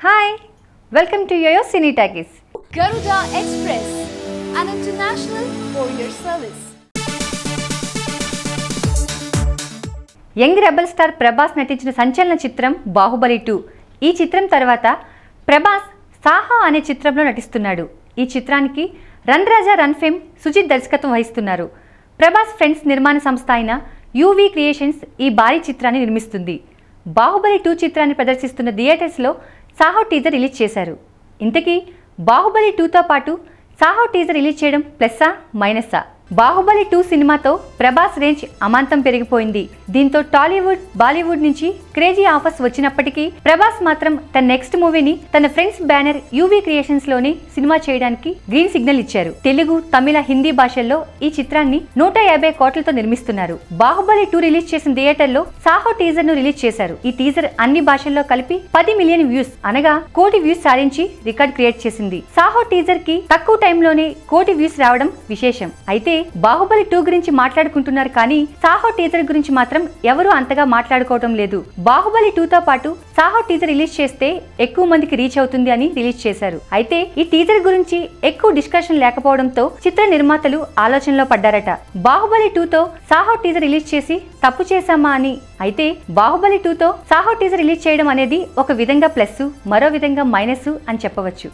Hi welcome to yoyo cine talkies Garuda Express, an international courier service. Young rebel star Prabhas నటించిన సంచలన చిత్రం Baahubali two ఈ చిత్రం తర్వాత ప్రభాస్ సాహా అనే చిత్రంలో నటిస్తున్నాడు. ఈ చిత్రానికి run Raja run fame Sujeeth దర్శకత్వం వహిస్తున్నారు. ప్రభాస్ ఫ్రెండ్స్ నిర్మాణ సంస్థ అయిన యూవీ క్రియేషన్స్ ఈ భారీ చిత్రాన్ని నిర్మిస్తుంది. బాహుబలి టూ చిత్రాన్ని ప్రదర్శిస్తున్న థియేటర్స్లో సాహో టీజర్ రిలీజ్ చేశారు. ఇంతకీ బాహుబలి టూతో పాటు సాహో టీజర్ రిలీజ్ చేయడం ప్లస్సా మైనస్సా? బాహుబలి టూ సినిమాతో ప్రభాస్ రేంజ్ అమాంతం పెరిగిపోయింది. దీంతో టాలీవుడ్ బాలీవుడ్ నుంచి క్రేజీ ఆఫర్స్ వచ్చినప్పటికీ ప్రభాస్ మాత్రం తన నెక్స్ట్ మూవీని తన ఫ్రెండ్స్ బ్యానర్ యూవీ క్రియేషన్స్లోనే సినిమా చేయడానికి గ్రీన్ సిగ్నల్ ఇచ్చారు. తెలుగు తమిళ హిందీ భాషల్లో ఈ చిత్రాన్ని నూట యాభై కోట్లతో నిర్మిస్తున్నారు. బాహుబలి టూ రిలీజ్ చేసిన థియేటర్లో సాహో టీజర్ను రిలీజ్ చేశారు. ఈ టీజర్ అన్ని భాషల్లో కలిపి పది మిలియన్ వ్యూస్ అనగా కోటి వ్యూస్ సాధించి రికార్డ్ క్రియేట్ చేసింది. సాహో టీజర్కి తక్కువ టైంలోనే కోటి వ్యూస్ రావడం విశేషం. అయితే బాహుబలి టూ గురించి మాట్లాడుకుంటున్నారు కానీ సాహో టీజర్ గురించి మాత్రం ఎవరూ అంతగా మాట్లాడుకోవడం లేదు. బాహుబలి టూతో పాటు సాహో టీజర్ రిలీజ్ చేస్తే ఎక్కువ మందికి రీచ్ అవుతుంది అని రిలీజ్ చేశారు. అయితే ఈ టీజర్ గురించి ఎక్కువ డిస్కషన్ లేకపోవడంతో చిత్ర నిర్మాతలు ఆలోచనలో పడ్డారట. బాహుబలి టూతో సాహో టీజర్ రిలీజ్ చేసి తప్పు చేశామా అని. అయితే బాహుబలి టూతో సాహో టీజర్ రిలీజ్ చేయడం అనేది ఒక విధంగా ప్లస్ మరో విధంగా మైనస్ అని చెప్పవచ్చు.